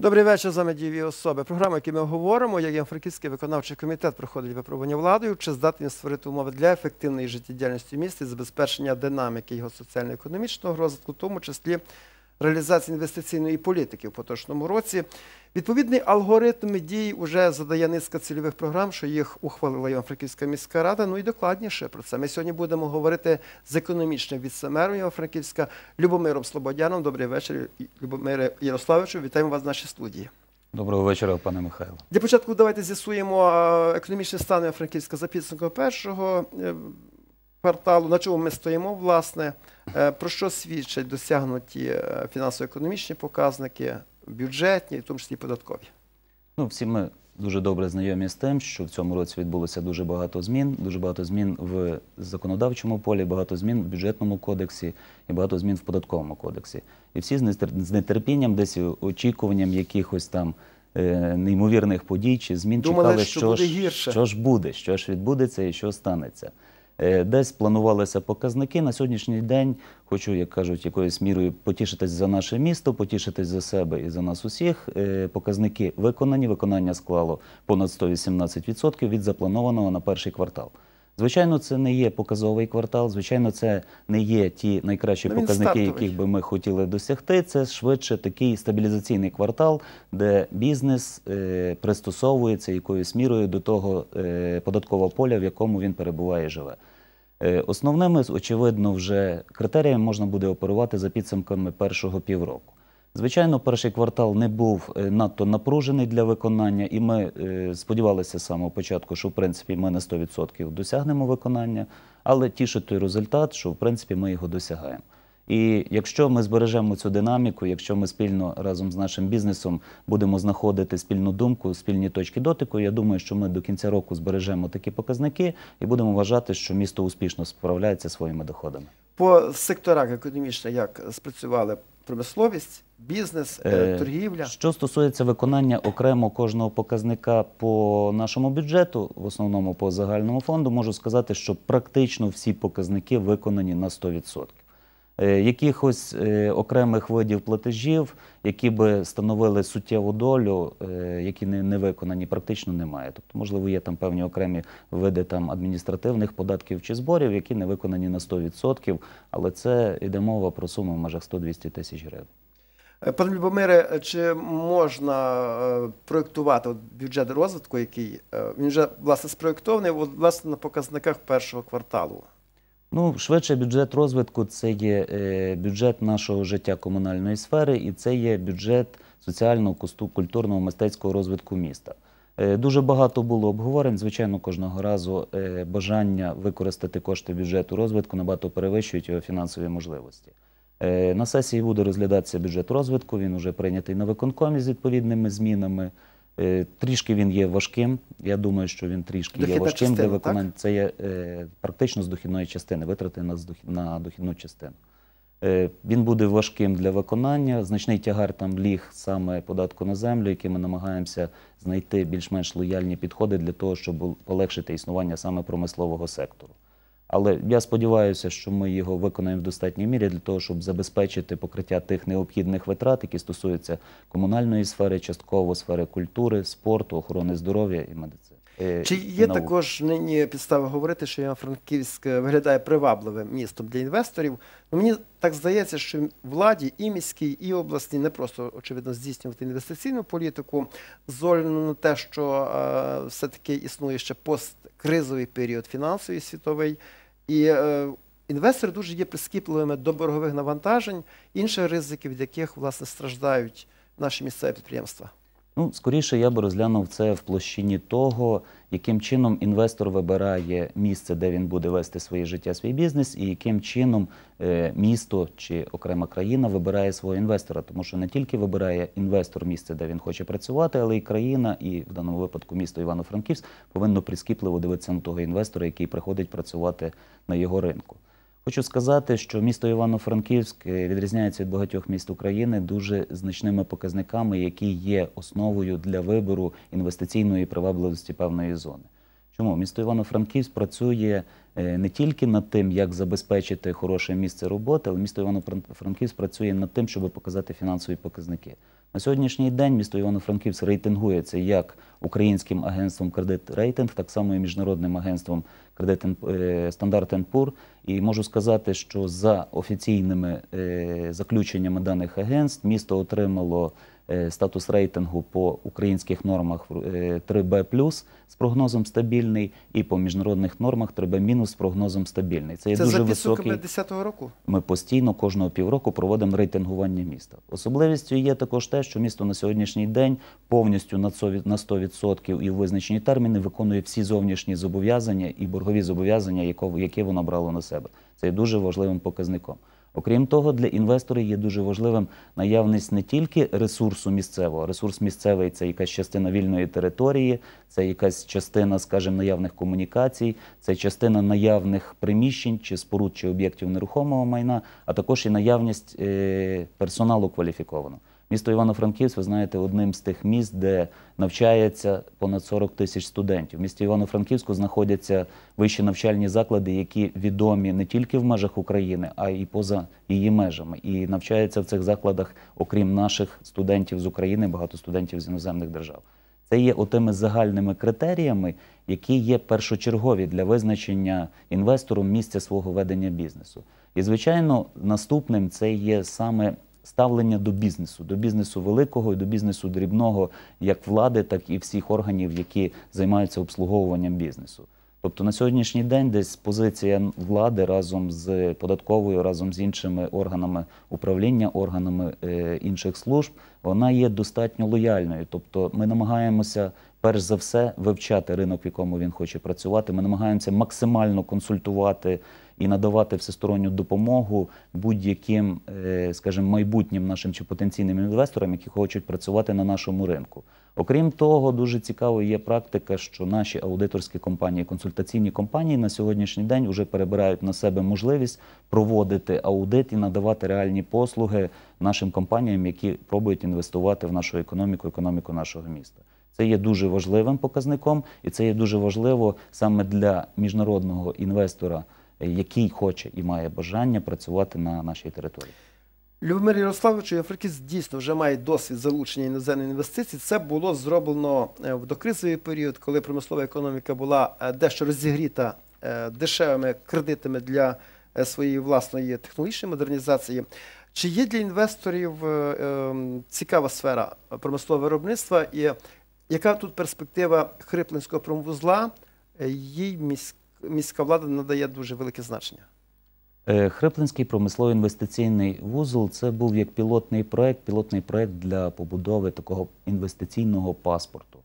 Добрий вечір, з вами особи. Програма, яку ми говоримо, як Франківський виконавчий комітет проходить випробування владою, чи здатні створити умови для ефективної життєдіяльності міста і забезпечення динаміки його соціально-економічного розвитку, в тому числі реалізації інвестиційної політики в поточному році. Відповідний алгоритм дій вже задає низка цільових програм, що їх ухвалила Івано-Франківська міська рада. Ну і докладніше про це. Ми сьогодні будемо говорити з економічним віце-мером Івано-Франківська Любомиром Слободяном. Добрий вечір, Любомире Ярославовичу. Вітаємо вас в нашій студії. Доброго вечора, пане Михайло. Для початку давайте з'ясуємо економічний стан Івано-Франківська за підсумком першого е, кварталу, на чому ми стоїмо, власне, про що свідчать досягнуті е, фінансово-економічні показники, бюджетні, в тому числі і податкові. Ну, всі ми дуже добре знайомі з тим, що в цьому році відбулося дуже багато змін, дуже багато змін в законодавчому полі, багато змін в бюджетному кодексі і багато змін в податковому кодексі. І всі з нетерпінням, десь очікуванням якихось там е, неймовірних подій чи змін Думали, чекали, що буде гірше. що ж буде, що ж відбудеться і що станеться. Е, Десь планувалися показники. На сьогоднішній день хочу, як кажуть, якоюсь мірою потішитись за наше місто, потішитись за себе і за нас усіх. Е, Показники виконані. Виконання склало понад 118% від запланованого на перший квартал. Звичайно, це не є показовий квартал. Звичайно, це не є ті найкращі Ну, він показники, стартовий. яких би ми хотіли досягти. Це швидше такий стабілізаційний квартал, де бізнес е, пристосовується якоюсь мірою до того е, податкового поля, в якому він перебуває і живе. Е, Основними, очевидно, вже критеріями можна буде оперувати за підсумками першого півроку. Звичайно, перший квартал не був е, надто напружений для виконання, і ми е, сподівалися з самого початку, що в принципі ми на 100% досягнемо виконання, але тішить той результат, що в принципі ми його досягаємо. І якщо ми збережемо цю динаміку, якщо ми спільно разом з нашим бізнесом будемо знаходити спільну думку, спільні точки дотику, я думаю, що ми до кінця року збережемо такі показники і будемо вважати, що місто успішно справляється своїми доходами. По секторах економічно як спрацювали промисловість, бізнес, е, Е, торгівля. Що стосується виконання окремо кожного показника по нашому бюджету, в основному по загальному фонду, можу сказати, що практично всі показники виконані на 100%. Е, Якихось е, окремих видів платежів, які би становили суттєву долю, е, які не, виконані, практично немає. Тобто, можливо, є там певні окремі види там адміністративних податків чи зборів, які не виконані на 100%, але це йде мова про суму в межах 100-200 тисяч гривень. Пане Любомире, чи можна проєктувати бюджет розвитку, який він вже власне спроєктований власне на показниках першого кварталу? Ну, швидше бюджет розвитку це є е, бюджет нашого життя комунальної сфери, і це є бюджет соціального, культурного, мистецького розвитку міста. Е, Дуже багато було обговорень. Звичайно, кожного разу е, бажання використати кошти бюджету розвитку набагато перевищують його фінансові можливості. На сесії буде розглядатися бюджет розвитку. Він вже прийнятий на виконкомі з відповідними змінами. Е, Трішки він є важким. Я думаю, що він трішки є важким частина, для виконання. так? Це є е, практично з дохідної частини, витрати на, на дохідну частину. Е, він буде важким для виконання. Значний тягар там ліг саме податку на землю, який ми намагаємося знайти більш-менш лояльні підходи для того, щоб полегшити існування саме промислового сектору. Але я сподіваюся, що ми його виконаємо в достатній мірі для того, щоб забезпечити покриття тих необхідних витрат, які стосуються комунальної сфери, частково сфери культури, спорту, охорони здоров'я і медицини. Е, Чи є науки. також нині підстави говорити, що Івано-Франківськ виглядає привабливим містом для інвесторів? Ну, мені так здається, що владі і міській, і обласній не просто очевидно здійснювати інвестиційну політику, з огляду на те, що е, все-таки існує ще посткризовий період фінансовий світовий, і е, інвестори дуже є прискіпливими до боргових навантажень, інших ризиків, від яких власне страждають наші місцеві підприємства. Ну, скоріше я би розглянув це в площині того, яким чином інвестор вибирає місце, де він буде вести своє життя, свій бізнес, і яким чином е, місто чи окрема країна вибирає свого інвестора. Тому що не тільки вибирає інвестор місце, де він хоче працювати, але і країна, і в даному випадку місто Івано-Франківськ повинно прискіпливо дивитися на того інвестора, який приходить працювати на його ринку. Хочу сказати, що місто Івано-Франківськ відрізняється від багатьох міст України дуже значними показниками, які є основою для вибору інвестиційної привабливості певної зони. Чому місто Івано-Франківськ працює е, не тільки над тим, як забезпечити хороше місце роботи, але місто Івано-Франківськ працює над тим, щоб показати фінансові показники. На сьогоднішній день місто Івано-Франківськ рейтингується як українським агентством кредит рейтинг, так само і міжнародним агентством кредит Standard Poor. І можу сказати, що за офіційними е, заключеннями даних агентств місто отримало е, статус рейтингу по українських нормах е, 3B+, з прогнозом стабільний, і по міжнародних нормах 3B- з прогнозом стабільний. Це є Це дуже за високий. підсумками 10-го року. Ми постійно кожного півроку проводимо рейтингування міста. Особливістю є також те, що місто на сьогоднішній день повністю на цо- на 100% і в визначені терміни виконує всі зовнішні зобов'язання і боргові зобов'язання, які воно брало на себе. Це є дуже важливим показником. Окрім того, для інвесторів є дуже важливим наявність не тільки ресурсу місцевого. Ресурс місцевий це якась частина вільної території, це якась частина, скажімо, наявних комунікацій, це частина наявних приміщень чи споруд чи об'єктів нерухомого майна, а також і наявність е, персоналу кваліфікованого. Місто Івано-Франківськ, ви знаєте, одним з тих міст, де навчається понад 40 тисяч студентів. В місті Івано-Франківську знаходяться вищі навчальні заклади, які відомі не тільки в межах України, а й поза її межами. І навчаються в цих закладах, окрім наших студентів з України, багато студентів з іноземних держав. Це є отими загальними критеріями, які є першочергові для визначення інвестору місця свого ведення бізнесу. І, звичайно, наступним це є саме ставлення до бізнесу, до бізнесу великого і до бізнесу дрібного, як влади, так і всіх органів, які займаються обслуговуванням бізнесу. Тобто на сьогоднішній день десь позиція влади разом з податковою, разом з іншими органами управління, органами е, інших служб, вона є достатньо лояльною. Тобто ми намагаємося перш за все вивчати ринок, в якому він хоче працювати. Ми намагаємося максимально консультувати і надавати всесторонню допомогу будь-яким, е, скажімо, майбутнім нашим чи потенційним інвесторам, які хочуть працювати на нашому ринку. Окрім того, дуже цікаво є практика, що наші аудиторські компанії, консультаційні компанії на сьогоднішній день вже перебирають на себе можливість проводити аудит і надавати реальні послуги нашим компаніям, які пробують інвестувати в нашу економіку, економіку нашого міста. Це є дуже важливим показником, і це є дуже важливо саме для міжнародного інвестора, який хоче і має бажання працювати на нашій території. Любомир Ярославович, Африкіс дійсно вже має досвід залучення іноземних інвестицій. Це було зроблено е, в докризовий період, коли промислова економіка була е, дещо розігріта е, дешевими кредитами для своєї власної технологічної модернізації. Чи є для інвесторів е, е, цікава сфера промислового виробництва і яка тут перспектива Хриплинського промвузла? Їй міськ- міська влада надає дуже велике значення. Е, Хриплинський промисловий інвестиційний вузол це був як пілотний проект, пілотний проект для побудови такого інвестиційного паспорту.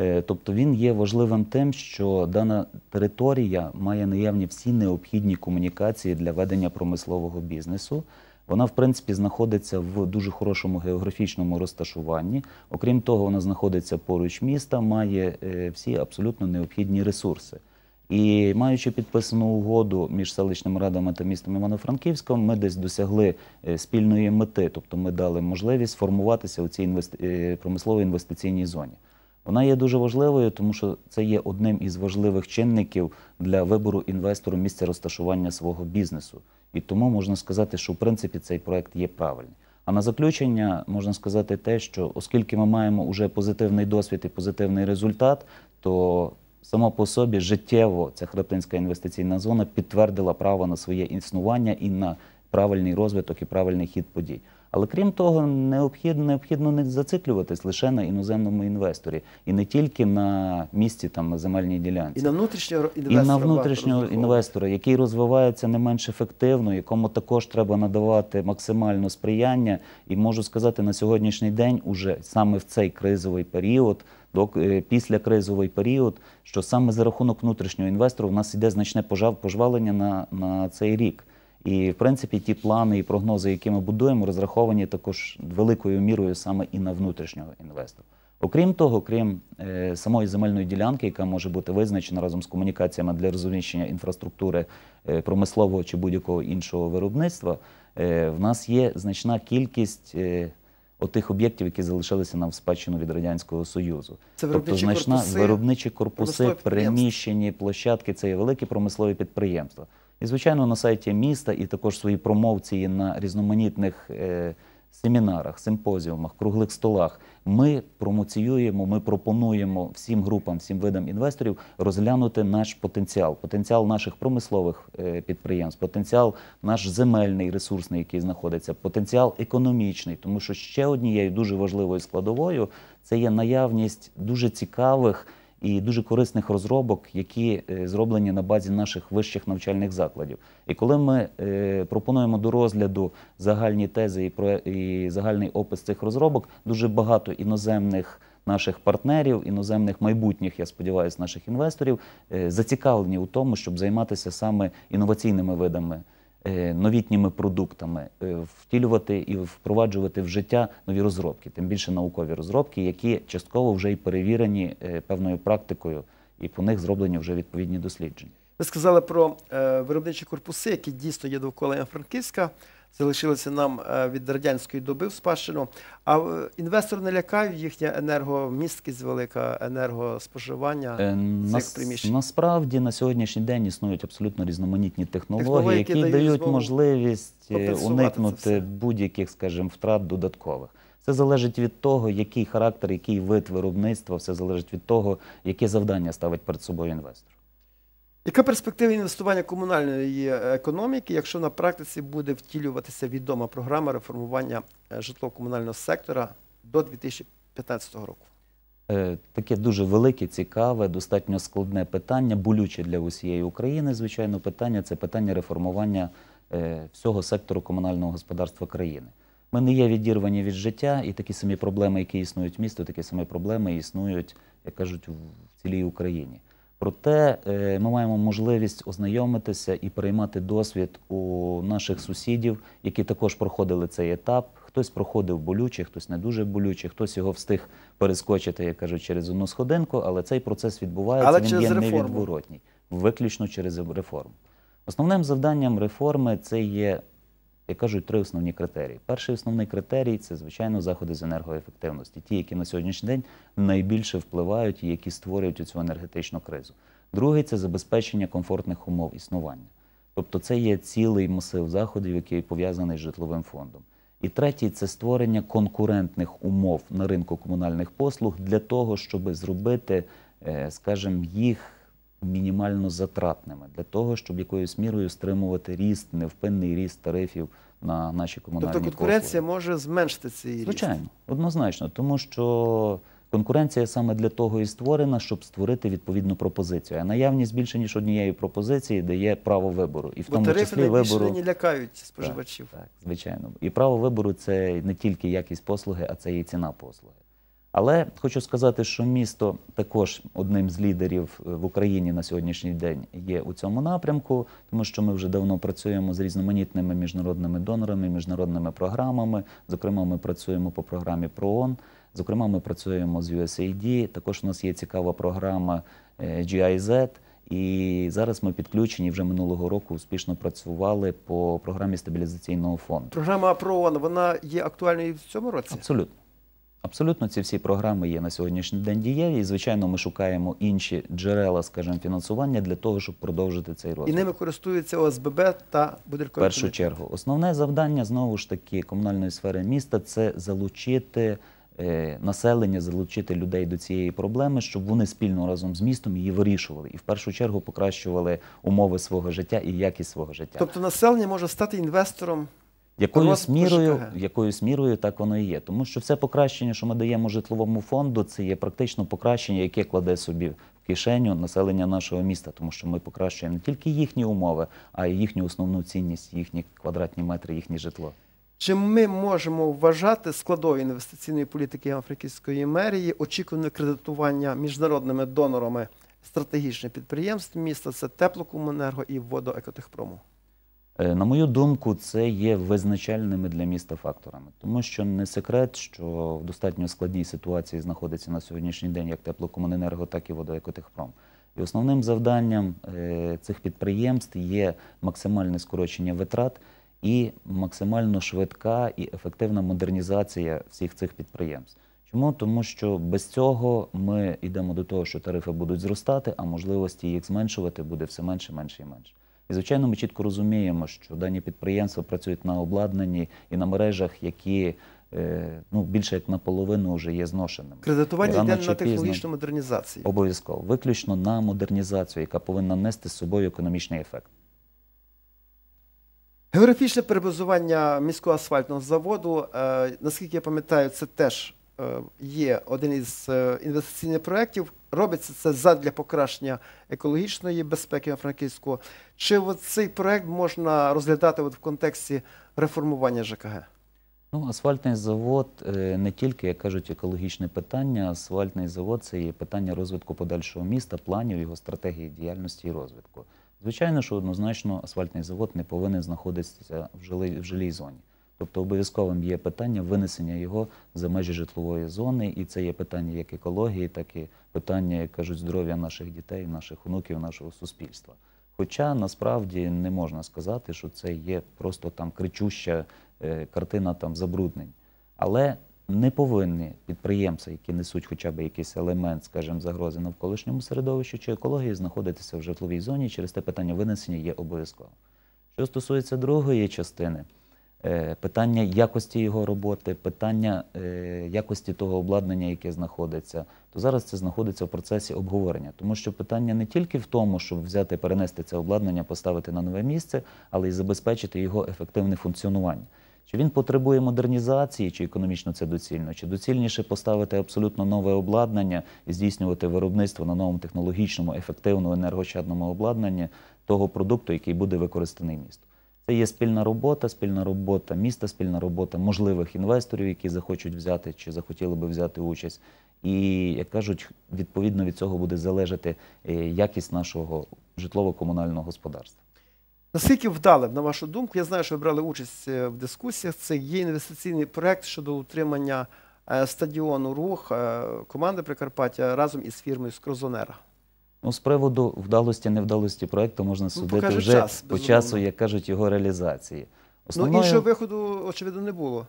Е, Тобто він є важливим тим, що дана територія має наявні всі необхідні комунікації для ведення промислового бізнесу. Вона, в принципі, знаходиться в дуже хорошому географічному розташуванні. Окрім того, вона знаходиться поруч міста, має е, всі абсолютно необхідні ресурси. І маючи підписану угоду між селищними радами та містом Івано-Франківськом, ми десь досягли е, спільної мети, тобто ми дали можливість формуватися у цій інвести... е, промисловій інвестиційній зоні. Вона є дуже важливою, тому що це є одним із важливих чинників для вибору інвестору місця розташування свого бізнесу. І тому можна сказати, що в принципі цей проект є правильний. А на заключення можна сказати те, що оскільки ми маємо уже позитивний досвід і позитивний результат, то само по собі життєво ця Хрептинська інвестиційна зона підтвердила право на своє існування і на правильний розвиток і правильний хід подій. Але крім того, необхідно, необхідно не зациклюватись лише на іноземному інвесторі і не тільки на місці, там на земельній ділянці. І на внутрішнього І на внутрішнього інвестора, який розвивається не менш ефективно, якому також треба надавати максимально сприяння. І можу сказати, на сьогоднішній день, уже саме в цей кризовий період, е, після кризовий період, що саме за рахунок внутрішнього інвестора у нас йде значне пожвалення на, на цей рік. І в принципі ті плани і прогнози, які ми будуємо, розраховані також великою мірою саме і на внутрішнього інвестора. Окрім того, крім е, самої земельної ділянки, яка може бути визначена разом з комунікаціями для розміщення інфраструктури е, промислового чи будь-якого іншого виробництва, е, в нас є значна кількість е, отих об'єктів, які залишилися нам в спадщину від радянського союзу. Це Тобто значна корпуси, виробничі корпуси, промислові площадки, це є великі промислові підприємства. І, звичайно, на сайті міста і також свої промовції на різноманітних е, семінарах, симпозіумах, круглих столах. Ми промоціюємо, ми пропонуємо всім групам, всім видам інвесторів розглянути наш потенціал, потенціал наших промислових е, підприємств, потенціал наш земельний, ресурсний, який знаходиться, потенціал економічний, тому що ще однією дуже важливою складовою це є наявність дуже цікавих і дуже корисних розробок, які е, зроблені на базі наших вищих навчальних закладів. І коли ми е, пропонуємо до розгляду загальні тези і, про, загальний опис цих розробок, дуже багато іноземних наших партнерів, іноземних майбутніх, я сподіваюся, наших інвесторів е, зацікавлені у тому, щоб займатися саме інноваційними видами. Е, Новітніми продуктами е, втілювати і впроваджувати в життя нові розробки, тим більше наукові розробки, які частково вже й перевірені е, певною практикою, і по них зроблені вже відповідні дослідження. Ви сказали про виробничі корпуси, які дійсно є довкола Івано-Франківська, залишилися нам е, від радянської доби в спадщину. А е, інвестори не лякають їхня енергомісткість велика, енергоспоживання Е, цих приміщень. насправді на сьогоднішній день існують абсолютно різноманітні технології, Технології, які які дають можливість це уникнути будь-яких, скажімо, втрат додаткових. Все залежить від того, який характер, який вид виробництва, все залежить від того, яке завдання ставить перед собою інвестор. Яка перспектива інвестування комунальної економіки, якщо на практиці буде втілюватися відома програма реформування е, житлово-комунального сектора до 2015 року? Е, Таке дуже велике, цікаве, достатньо складне питання, болюче для усієї України. Звичайно, питання це питання реформування е, всього сектору комунального господарства країни. Ми не є відірвані від життя, і такі самі проблеми, які існують в місті, такі самі проблеми існують, як кажуть, в цілій Україні. Проте е, ми маємо можливість ознайомитися і переймати досвід у наших сусідів, які також проходили цей етап. Хтось проходив болюче, хтось не дуже болюче, хтось його встиг перескочити, як кажуть, через одну сходинку, але цей процес відбувається, Але він через є реформу. невідворотній, виключно через реформу. Основним завданням реформи це є, як кажуть, три основні критерії. Перший основний критерій це, звичайно, заходи з енергоефективності, ті, які на сьогоднішній день найбільше впливають і які створюють цю енергетичну кризу. Другий це забезпечення комфортних умов існування. Тобто це є цілий масив заходів, який пов'язаний з житловим фондом. І третій це створення конкурентних умов на ринку комунальних послуг для того, щоб зробити, е, скажімо, їх мінімально затратними, для того, щоб якоюсь мірою стримувати ріст, невпинний ріст тарифів на наші комунальні Тобто конкуренція послуги. може зменшити цей ріст? Звичайно, однозначно, тому що конкуренція саме для того і створена, щоб створити відповідну пропозицію. А наявність більше ніж однієї пропозиції дає право вибору, і в Бо тому тарифи числі вибору. нині лякають споживачів. Так, так, звичайно. І право вибору це не тільки якість послуги, а це і ціна послуги. Але хочу сказати, що місто також одним з лідерів е, в Україні на сьогоднішній день є у цьому напрямку, тому що ми вже давно працюємо з різноманітними міжнародними донорами, міжнародними програмами. Зокрема, ми працюємо по програмі ПРООН, зокрема, ми працюємо з USAID. Також у нас є цікава програма е, GIZ. І зараз ми підключені вже минулого року успішно працювали по програмі стабілізаційного фонду. Програма ПРООН, вона є актуальною в цьому році? Абсолютно. Абсолютно ці всі програми є на сьогоднішній день дієві. І, звичайно, ми шукаємо інші джерела, скажімо, фінансування для того, щоб продовжити цей І ними користуються ОСББ та В будинкові першу комітети. чергу. Основне завдання знову ж таки комунальної сфери міста це залучити е, населення, залучити людей до цієї проблеми, щоб вони спільно разом з містом її вирішували і в першу чергу покращували умови свого життя і якість свого життя. Тобто населення може стати інвестором. Якоюсь мірою, якоюсь мірою так воно і є. Тому що все покращення, що ми даємо житловому фонду, це є практично покращення, яке кладе собі в кишеню населення нашого міста, тому що ми покращуємо не тільки їхні умови, а й їхню основну цінність, їхні квадратні метри, їхнє житло. Чи ми можемо вважати складовою інвестиційної політики Івано-Франківської мерії очікуване кредитування міжнародними донорами стратегічних підприємств міста? Це теплокомуненерго і водоекотехпрому. Е, На мою думку, це є визначальними для міста факторами, тому що не секрет, що в достатньо складній ситуації знаходиться на сьогоднішній день як теплокомуненерго, так і водоекотехпром. І основним завданням е, цих підприємств є максимальне скорочення витрат і максимально швидка і ефективна модернізація всіх цих підприємств. Чому? Тому що без цього ми йдемо до того, що тарифи будуть зростати, а можливості їх зменшувати буде все менше, менше і менше. І звичайно, ми чітко розуміємо, що дані підприємства працюють на обладнанні і на мережах, які е, ну, більше як наполовину вже є зношеними. Кредитування йде на технологічну модернізацію. Обов'язково, виключно на модернізацію, яка повинна нести з собою економічний ефект. Географічне перебазування міського асфальтного заводу, е, наскільки я пам'ятаю, це теж є один із е, інвестиційних проєктів. Робиться це задля покращення екологічної безпеки Франківського. Чи от цей проєкт можна розглядати в контексті реформування ЖКГ? Ну, асфальтний завод е, не тільки, як кажуть, екологічне питання. Асфальтний завод це є питання розвитку подальшого міста, планів його стратегії діяльності і розвитку. Звичайно, що однозначно асфальтний завод не повинен знаходитися в жилій, в жилій зоні. Тобто обов'язковим є питання винесення його за межі житлової зони, і це є питання як екології, так і питання, як кажуть, здоров'я наших дітей, наших онуків, нашого суспільства. Хоча насправді не можна сказати, що це є просто там кричуща е, картина там забруднень. Але не повинні підприємці, які несуть хоча б якийсь елемент, скажімо, загрози навколишньому середовищу чи екології, знаходитися в житловій зоні. Через те питання винесення є обов'язково. Що стосується другої частини, питання якості його роботи, питання е, якості того обладнання, яке знаходиться, то зараз це знаходиться в процесі обговорення. Тому що питання не тільки в тому, щоб взяти, перенести це обладнання, поставити на нове місце, але й забезпечити його ефективне функціонування. Чи він потребує модернізації, чи економічно це доцільно, чи доцільніше поставити абсолютно нове обладнання і здійснювати виробництво на новому технологічному, ефективному, енергощадному обладнанні того продукту, який буде використаний містом. Це є спільна робота, спільна робота міста, спільна робота можливих інвесторів, які захочуть взяти чи захотіли би взяти участь. І як кажуть, відповідно від цього буде залежати е, якість нашого житлово-комунального господарства. Наскільки вдалим, на вашу думку, я знаю, що ви брали участь е, в дискусіях. Це є інвестиційний проект щодо утримання е, стадіону рух команди Прикарпаття разом із фірмою Скрозонера. Ну, з приводу вдалості, невдалості проекту можна судити Ну, вже час, по часу, як кажуть, його реалізації. Ну, іншого виходу, очевидно, не було,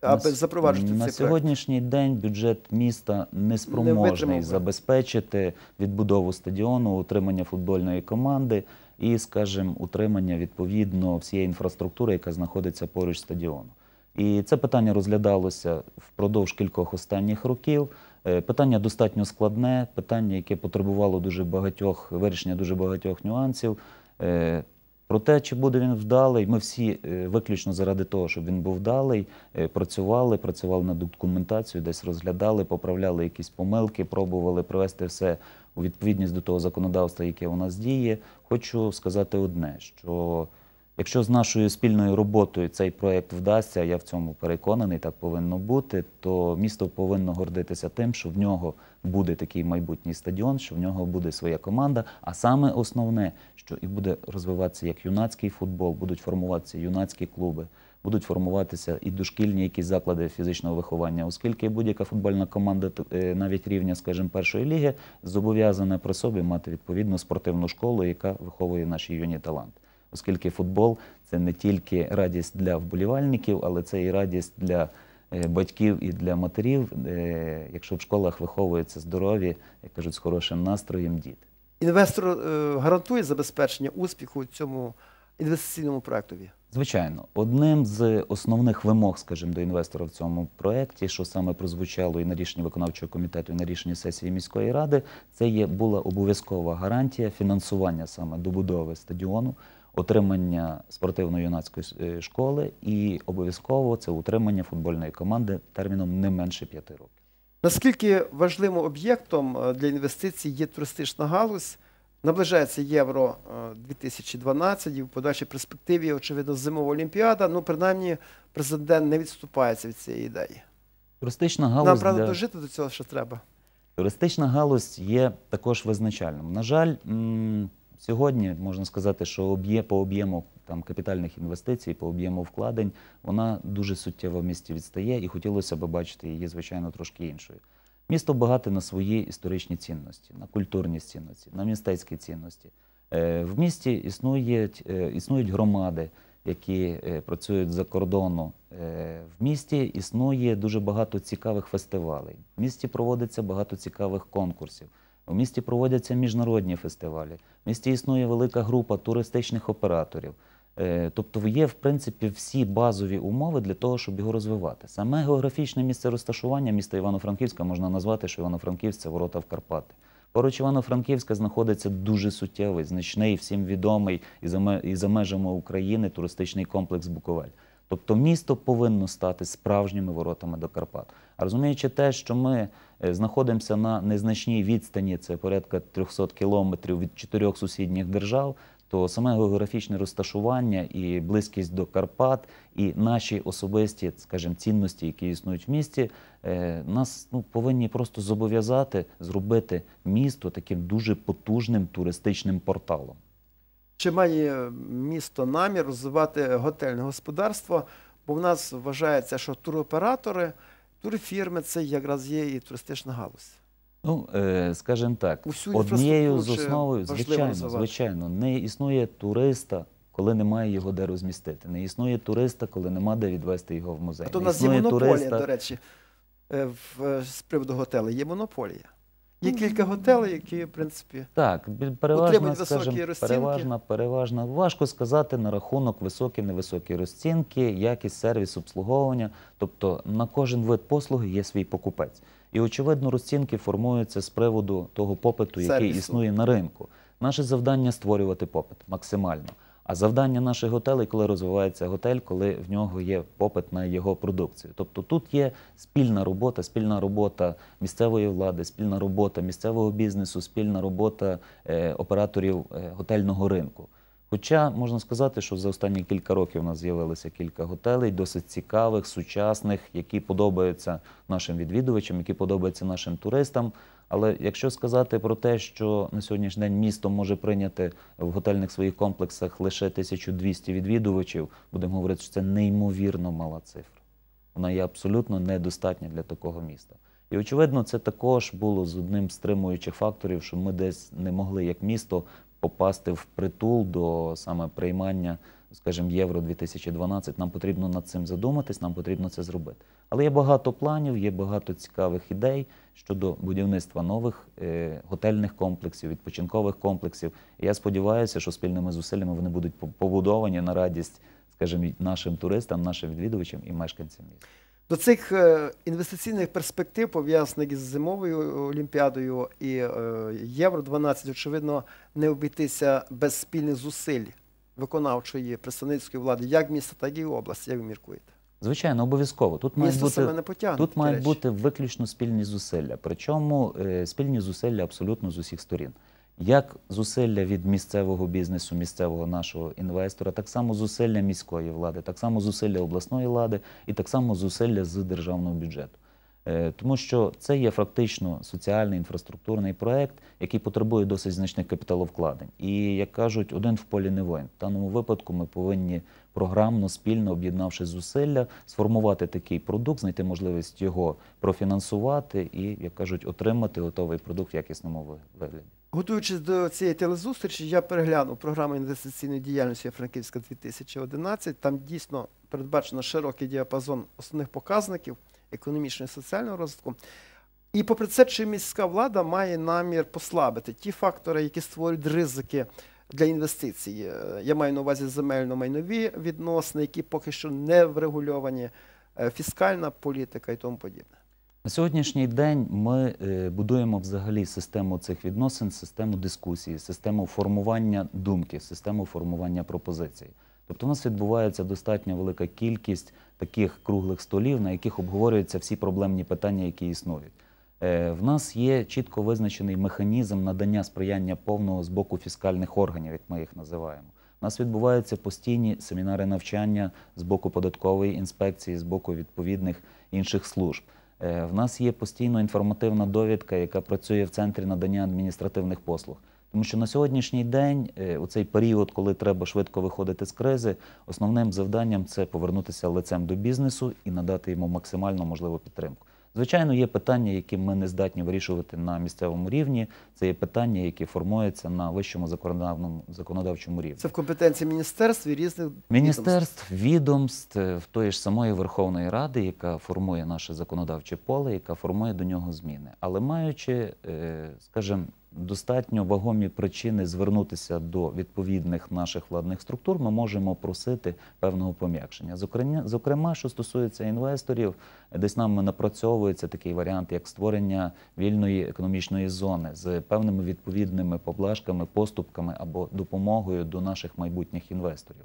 аби на запроваджувати на цей проект. сьогоднішній день бюджет міста не спроможний витримав забезпечити відбудову стадіону, утримання футбольної команди і, скажімо, утримання відповідно всієї інфраструктури, яка знаходиться поруч стадіону. І це питання розглядалося впродовж кількох останніх років. Е, Питання достатньо складне, питання, яке потребувало дуже багатьох вирішення дуже багатьох нюансів. Е, Про те, чи буде він вдалий, ми всі е, виключно заради того, щоб він був вдалий, працювали, працювали над документацією, десь розглядали, поправляли якісь помилки, пробували привести все у відповідність до того законодавства, яке у нас діє. Хочу сказати одне: що якщо з нашою спільною роботою цей проект вдасться, я в цьому переконаний, так повинно бути, то місто повинно гордитися тим, що в нього буде такий майбутній стадіон, що в нього буде своя команда. А саме основне, що і буде розвиватися як юнацький футбол, будуть формуватися юнацькі клуби, будуть формуватися і дошкільні якісь заклади фізичного виховання, оскільки будь-яка футбольна команда, е, навіть рівня, скажімо, першої ліги, зобов'язана при собі мати відповідну спортивну школу, яка виховує наші юні таланти. Оскільки футбол це не тільки радість для вболівальників, але це і радість для е, батьків і для матерів, е, якщо в школах виховуються здорові, як кажуть, з хорошим настроєм діти. Інвестор е, гарантує забезпечення успіху цьому інвестиційному проектові. Звичайно, одним з основних вимог, скажімо, до інвестора в цьому проєкті, що саме прозвучало і на рішенні виконавчого комітету, і на рішенні сесії міської ради, це є була обов'язкова гарантія фінансування саме добудови стадіону, отримання спортивно-юнацької е, школи і обов'язково це утримання футбольної команди терміном не менше п'яти років. Наскільки важливим об'єктом е, для інвестицій є туристична галузь? Наближається Євро е, 2012 і в подальшій перспективі, очевидно, зимова олімпіада. Ну, принаймні, президент не відступається від цієї ідеї. Туристична галузь Нам, правда, для... дожити до цього ще треба. Туристична галузь є також визначальним. На жаль, м, сьогодні можна сказати, що об'є по об'єму там капітальних інвестицій, по об'єму вкладень, вона дуже суттєво в місті відстає, і хотілося б бачити її, звичайно, трошки іншою. Місто багате на свої історичні цінності, на культурні цінності, на містецькі цінності. Е, В місті існують, е, існують громади, які е, працюють за кордону в місті, існує дуже багато цікавих фестивалей. В місті проводиться багато цікавих конкурсів. У місті проводяться міжнародні фестивалі. В місті існує велика група туристичних операторів. Е, Тобто є, в принципі, всі базові умови для того, щоб його розвивати. Саме географічне місце розташування міста Івано-Франківська можна назвати, що Івано-Франківськ це ворота в Карпати. Поруч Івано-Франківська знаходиться дуже суттєвий, значний, всім відомий і за, межами України туристичний комплекс Буковель. Тобто місто повинно стати справжніми воротами до Карпат. А розуміючи те, що ми знаходимося на незначній відстані, це порядка 300 кілометрів від чотирьох сусідніх держав, то саме географічне розташування і близькість до Карпат, і наші особисті, скажімо, цінності, які існують в місті, е, нас ну, повинні просто зобов'язати зробити місто таким дуже потужним туристичним порталом. Чи має місто намір розвивати готельне господарство? Бо в нас вважається, що туроператори, турфірми це якраз є і туристична галузь. Ну, е, скажімо так, Усю однією з основою, звичайно, звичайно, не існує туриста, коли немає його де розмістити. Не існує туриста, коли нема де відвести його в музей. А то у нас є монополія, туриста- до речі, е, в- е, з приводу готелей. Є монополія. Є кілька готелей, які, в принципі, Так, високі скажімо, розцінки. переважна, переважна. Важко сказати на рахунок високі, невисокі розцінки, якість, сервіс, обслуговування. Тобто на кожен вид послуги є свій покупець. І очевидно, розцінки формуються з приводу того попиту, який Сервісу. існує на ринку. Наше завдання створювати попит максимально. А завдання наших готелей, коли розвивається готель, коли в нього є попит на його продукцію. Тобто тут є спільна робота, спільна робота місцевої влади, спільна робота місцевого бізнесу, спільна робота е, операторів е, готельного ринку. Хоча можна сказати, що за останні кілька років у нас з'явилося кілька готелей, досить цікавих, сучасних, які подобаються нашим відвідувачам, які подобаються нашим туристам. Але якщо сказати про те, що на сьогоднішній день місто може прийняти в готельних своїх комплексах лише 1200 відвідувачів, будемо говорити, що це неймовірно мала цифра. Вона є абсолютно недостатня для такого міста. І очевидно, це також було з одним з стримуючих факторів, що ми десь не могли як місто попасти в притул до саме приймання, скажімо, Євро 2012. Нам потрібно над цим задуматись, нам потрібно це зробити. Але є багато планів, є багато цікавих ідей щодо будівництва нових е, готельних комплексів, відпочинкових комплексів. І я сподіваюся, що спільними зусиллями вони будуть по- побудовані на радість, скажімо, нашим туристам, нашим відвідувачам і мешканцям міста. До цих е, інвестиційних перспектив, пов'язаних із зимовою олімпіадою і е, Євро 12, очевидно, не обійтися без спільних зусиль виконавчої представницької влади, як міста, так і області, як ви міркуєте. Звичайно, обов'язково. Тут мають бути потягне. Тут мають речі. бути виключно спільні зусилля. Причому е, спільні зусилля абсолютно з усіх сторін. Як зусилля від місцевого бізнесу, місцевого нашого інвестора, так само зусилля міської влади, так само зусилля обласної влади і так само зусилля з державного бюджету. Е, Тому що це є фактично соціальний інфраструктурний проект, який потребує досить значних капіталовкладень. І як кажуть, один в полі не воїн. В даному випадку ми повинні програмно, спільно об'єднавши зусилля, сформувати такий продукт, знайти можливість його профінансувати і, як кажуть, отримати готовий продукт в якісному вигляді. Готуючись до цієї телезустрічі, я переглянув програму інвестиційної діяльності Франківська 2011. Там дійсно передбачено широкий діапазон основних показників економічного і соціального розвитку. І попри це, чи міська влада має намір послабити ті фактори, які створюють ризики для інвестицій. Е, Я маю на увазі земельно-майнові відносини, які поки що не врегульовані, е, фіскальна політика і тому подібне. На сьогоднішній день ми е, будуємо взагалі систему цих відносин, систему дискусії, систему формування думки, систему формування пропозицій. Тобто у нас відбувається достатньо велика кількість таких круглих столів, на яких обговорюються всі проблемні питання, які існують. Е, В нас є чітко визначений механізм надання сприяння повного з боку фіскальних органів, як ми їх називаємо. У нас відбуваються постійні семінари навчання з боку податкової інспекції, з боку відповідних інших служб. Е, В нас є постійно інформативна довідка, яка працює в центрі надання адміністративних послуг. Тому що на сьогоднішній день, е, у цей період, коли треба швидко виходити з кризи, основним завданням це повернутися лицем до бізнесу і надати йому максимально можливу підтримку. Звичайно, є питання, які ми не здатні вирішувати на місцевому рівні. Це є питання, які формуються на вищому законодавному законодавчому рівні. Це в компетенції міністерств і різних відомств. Міністерств, відомств, е, тої ж самої Верховної Ради, яка формує наше законодавче поле, яка формує до нього зміни. Але маючи, е, скажімо, достатньо вагомі причини звернутися до відповідних наших владних структур, ми можемо просити певного пом'якшення. Зокрема, що стосується інвесторів, десь нам напрацьовується такий варіант, як створення вільної економічної зони з певними відповідними поблажками, поступками або допомогою до наших майбутніх інвесторів.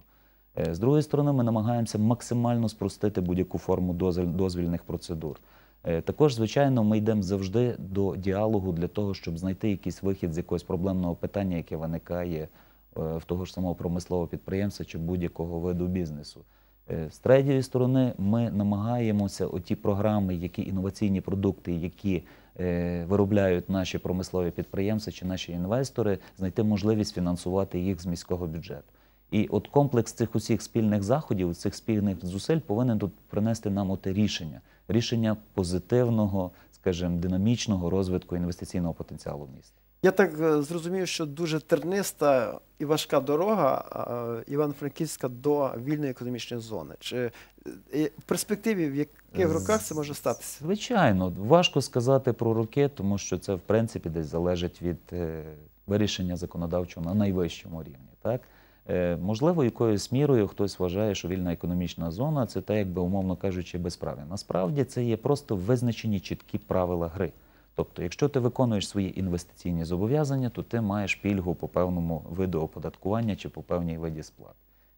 Е, З другої сторони, ми намагаємося максимально спростити будь-яку форму дозвіль- дозвільних процедур. Е, Також, звичайно, ми йдемо завжди до діалогу для того, щоб знайти якийсь вихід з якогось проблемного питання, яке виникає е, в того ж самого промислового підприємства чи будь-якого виду бізнесу. Е, З третьої сторони, ми намагаємося оті програми, які інноваційні продукти, які виробляють наші промислові підприємства чи наші інвестори, знайти можливість фінансувати їх з міського бюджету. І от комплекс цих усіх спільних заходів, цих спільних зусиль повинен тут принести нам оте рішення, рішення позитивного, скажімо, динамічного розвитку інвестиційного потенціалу міста. Я так е, зрозумів, що дуже терниста і важка дорога е, Івано-Франківська до вільної економічної зони. Чи е, в перспективі в яких роках це може статися? Звичайно, важко сказати про роки, тому що це в принципі десь залежить від вирішення законодавчого на найвищому рівні. Так? Е, можливо, якоюсь мірою хтось вважає, що вільна економічна зона це те, якби умовно кажучи, безправ'я. Насправді це є просто визначені чіткі правила гри. Тобто, якщо ти виконуєш свої інвестиційні зобов'язання, то ти маєш пільгу по певному виду оподаткування чи по певній виді сплат.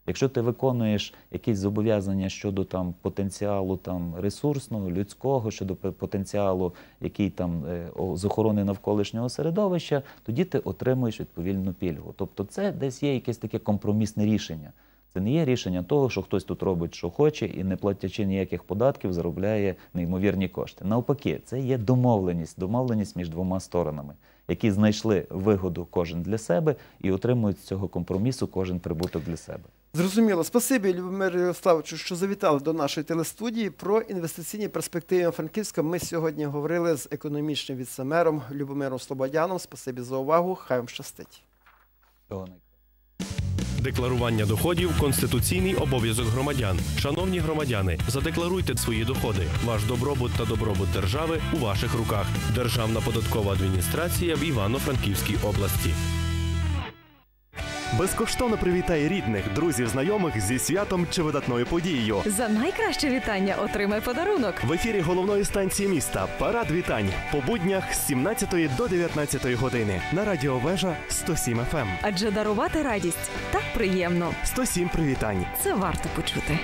Якщо ти виконуєш якісь зобов'язання щодо там потенціалу там ресурсного, людського, щодо потенціалу, який там е, з охорони навколишнього середовища, тоді ти отримуєш відповідну пільгу. Тобто, це десь є якесь таке компромісне рішення. Це не є рішення того, що хтось тут робить, що хоче, і не платячи ніяких податків, заробляє неймовірні кошти. Навпаки, це є домовленість, домовленість між двома сторонами, які знайшли вигоду кожен для себе і отримують з цього компромісу кожен прибуток для себе. Зрозуміло. Спасибі, Любомир Ярославовичу, що завітали до нашої телестудії. Про інвестиційні перспективи Франківська ми сьогодні говорили з економічним віцемером Любомиром Слободяном. Спасибі за увагу. Хай вам щастить. Декларування доходів конституційний обов'язок громадян. Шановні громадяни, задекларуйте свої доходи. Ваш добробут та добробут держави у ваших руках. Державна податкова адміністрація в Івано-Франківській області. Безкоштовно привітай рідних, друзів, знайомих зі святом чи видатною подією. За найкраще вітання отримай подарунок. В ефірі головної станції міста Парад вітань по буднях з 17 до 19 години на радіо Вежа 107 FM. Адже дарувати радість так приємно. 107 привітань. Це варто почути.